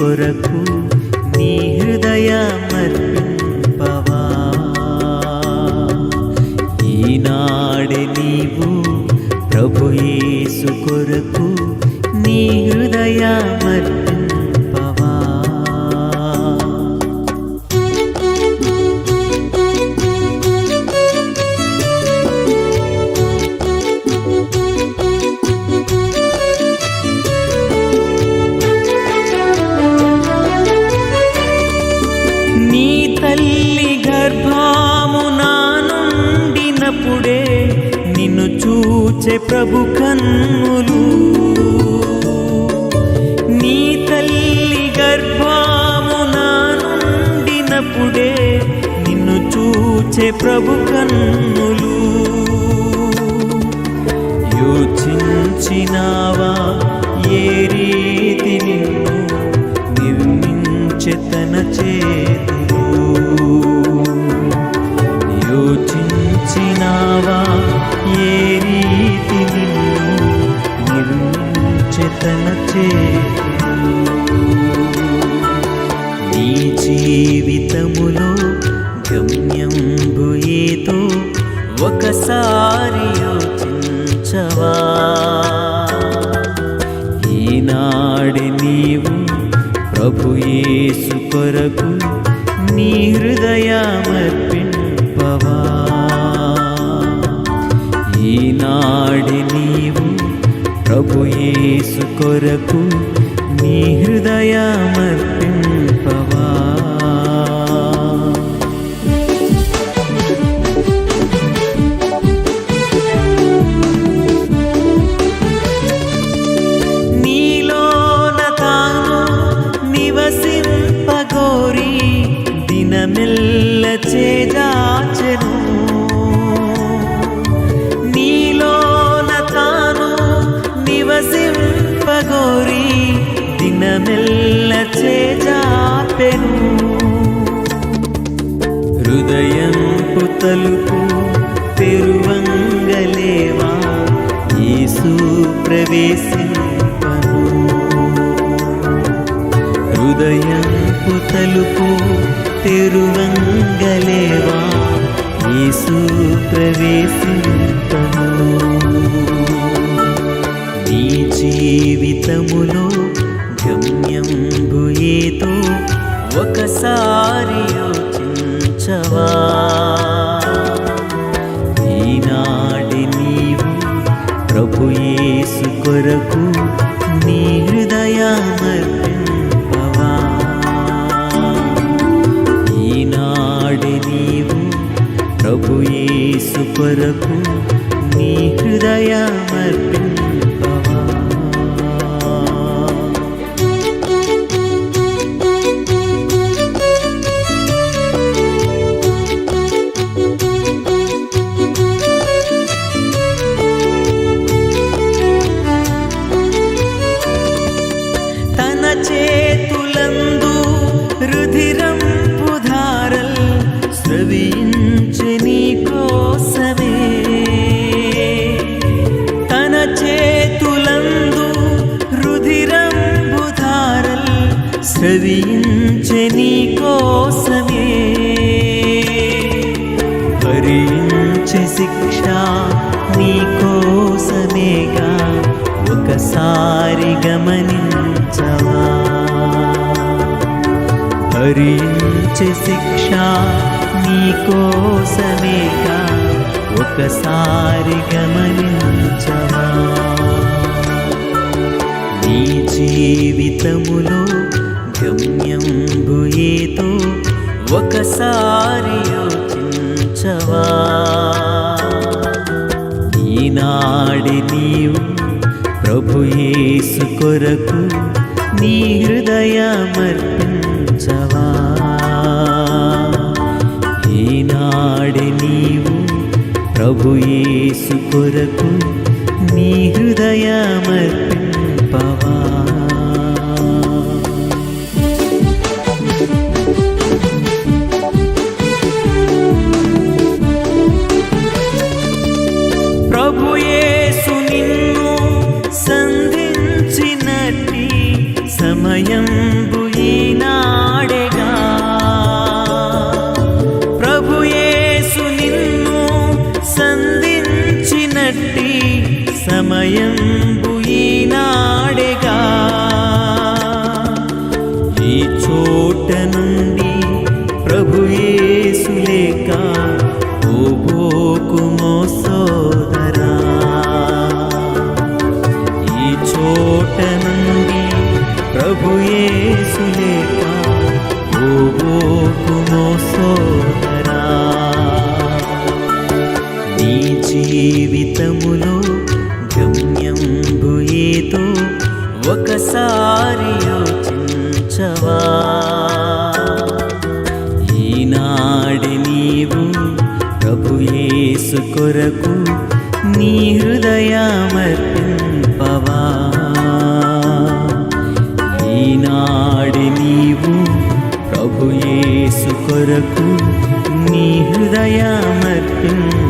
కొరకు నీ హృదయమర్పింపవా. ఈనాడే నీవు ప్రభు యేసు కొరకు నీ హృదయమర్పింపవా ఇప్పుడే నిన్ను చూచే ప్రభు కన్నులు. నీ తల్లి గర్భాము నా నిన్ను చూచే ప్రభు కన్నులు. యోచించినావా ఏ రీతి నిన్ను? నిర్మించెతన చేతి ఒకసారి యోచించవా? ఈనాడి నీవు ప్రభు యేసు కొరకు నీ హృదయమర్పింపవా? ఈనాడి నీవు ప్రభు యేసు కొరకు మెల్ల చేజాచెను నీలోన తాను నివసింపగోరి దినమెల్ల చేజాపెను హృదయం తలుపు తెరువంగలేవా? యేసు ప్రవేశింపను. హృదయం తలుపు తెరువంగలేవా? యేసు ప్రవేశింపను. నీ జీవితములో గమ్యంబు ఏదో ఒకసారి యోచించవా? ఈనాటి నీవు ప్రభు యేసు కొరకు నీ హృదయమర్పింపవా ప్రభు యేసు కొరకు నీ హృదయా భరించే శిక్ష నీకోసమేగా ఒకసారి గమనించవా? భరించే శిక్ష నీకోసమేగా ఒకసారి గమనించవా? నీ జీవితములో గమ్యం ఏదో ఒకసారి ఉంచవా ఈనాడి నీవు ప్రభు యేసు కొరకు నీ హృదయమర్పించవా? ఈనాడి నీవు ప్రభు యేసు కొరకు సమయం ఈనాడేగా. ప్రభుయేసు నిన్ను సంధించినట్టి సమయం ఈనాడేగా. ఈ చోట నుండి ప్రభుయేసు లేక ఓబోకుమో ప్రభుయేసు లేక ఓబోకుమో సోదరా. నీ జీవితములో గమ్యంబు ఏదో ఒకసారి యోచించవా. ఈనాడు నీవు ప్రభుయేసు కొరకు నీ హృదయమర్పింపవా కొరకు నీ హృదయమర్పింపవా